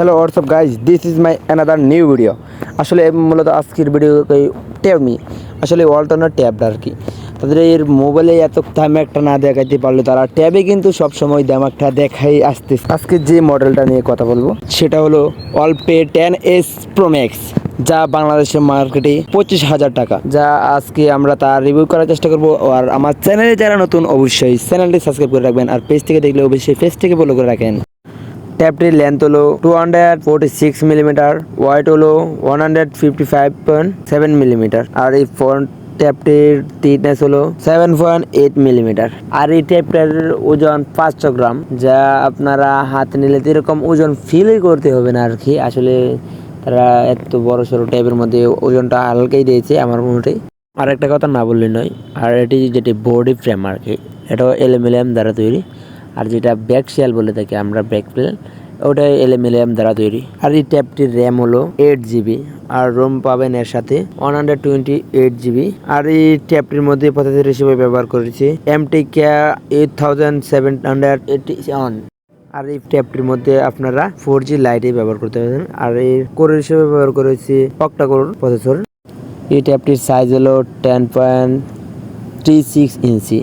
Hello WhatsApp guys this is my another new video আসলে মূলত আজকের ভিডিও ট্যাব মি আসলে ওয়ালটনের ট্যাবটা আর কি। তাদের এর মোবাইলে এত একটা না দেখাইতে পারলে তারা ট্যাবে কিন্তু সবসময় দাম একটা দেখাই আসতে আজকে যে মডেলটা নিয়ে কথা বলব, সেটা হলো অল্পে টেন এস প্রোম্যাক্স যা বাংলাদেশের মার্কেটে পঁচিশ হাজার টাকা। যা আজকে আমরা তার রিভিউ করার চেষ্টা করব, আর আমার চ্যানেলে যারা নতুন, অবশ্যই চ্যানেলটি সাবস্ক্রাইব করে রাখবেন, আর পেজ থেকে দেখলে অবশ্যই পেজ থেকে ফলো করে রাখেন। ট্যাপটির লেন্থ হলো two hundred forty six millimetre width হলো one hundred fifty five point seven millimetre আর এই ফ্রন্ট ট্যাপটির থিকনেস হলো সেভেন পয়েন্ট এইট মিলিমিটার আর এই ট্যাপটার ওজন পাঁচশো গ্রাম, যা আপনারা হাত নিলে এরকম ওজন ফিলই করতে হবে না আর কি আসলে তারা এত বড় সড়ো ট্যাপের মধ্যে ওজনটা হালকাই দিয়েছে আমার মনে আর একটা কথা না বললে নয়, আর এটি যেটি বডি ফ্রেম আর কি এটাও অ্যালুমিনিয়াম দ্বারা তৈরি। আর যেটা ব্যাক শেল বলে থাকি, আমরা ব্যাক প্লেন ওটা অ্যালুমিনিয়াম দ্বারা তৈরি। আর এই ট্যাবটির র্যাম হলো এইট জিবি আর রোম পাবেন এর সাথে one hundred twenty eight GB আর এই ট্যাবটির মধ্যে পদ্ধতি হিসেবে ব্যবহার করেছি MT K eight thousand seven hundred eighty one আর এই ট্যাবটির মধ্যে আপনারা ফোর জি লাইটে ব্যবহার করতে পারবেন। আর এই কোর হিসেবে ব্যবহার করেছি অক্টা কোর প্রসেসর এই ট্যাবটির সাইজ হলো ten point three six inch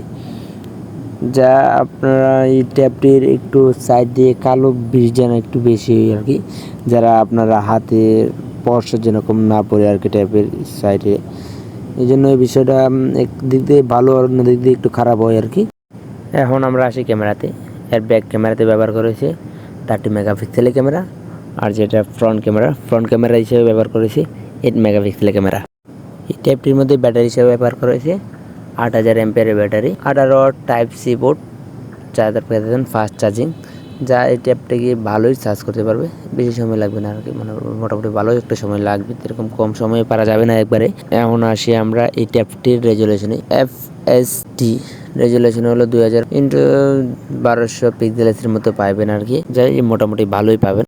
যা আপনারা এই ট্যাবটির একটু সাইড দিয়ে কালো যেন একটু বেশি আর কি। যারা আপনারা হাতে স্পর্শ যেরকম না পড়ে আর কি ট্যাপের সাইডে এই জন্য এই বিষয়টা একদিক দিয়ে ভালো আর দিক দিয়ে একটু খারাপ হয় আর কি। এখন আমরা আসি ক্যামেরাতে। এর ব্যাক ক্যামেরাতে ব্যবহার করেছে থার্টি মেগাপিক্সেলের ক্যামেরা আর যেটা ফ্রন্ট ক্যামেরা ফ্রন্ট ক্যামেরা হিসেবে ব্যবহার করেছে এইট মেগাপিক্সেলের ক্যামেরা। এই ট্যাপটির মধ্যে ব্যাটারি হিসেবে ব্যবহার করেছে আট হাজার এমপের ব্যাটারি। আঠারো টাইপ সি বোর্ড চার্জার পেয়ে যাবেন ফাস্ট চার্জিং যা এই ট্যাপটাকে ভালোই চার্জ করতে পারবে। বেশি সময় লাগবে না আর কি মানে মোটামুটি ভালো একটা সময় লাগবে, এরকম কম সময়ে পারা যাবে না একবারে। এখন আসি আমরা এই ট্যাপটির রেজুলেশনে এফ এস টি রেজুলেশন হলো দুই হাজার ইন্টু বারোশো পিক্সেলের মতো পাইবেন আর কি। যাই মোটামুটি ভালোই পাবেন।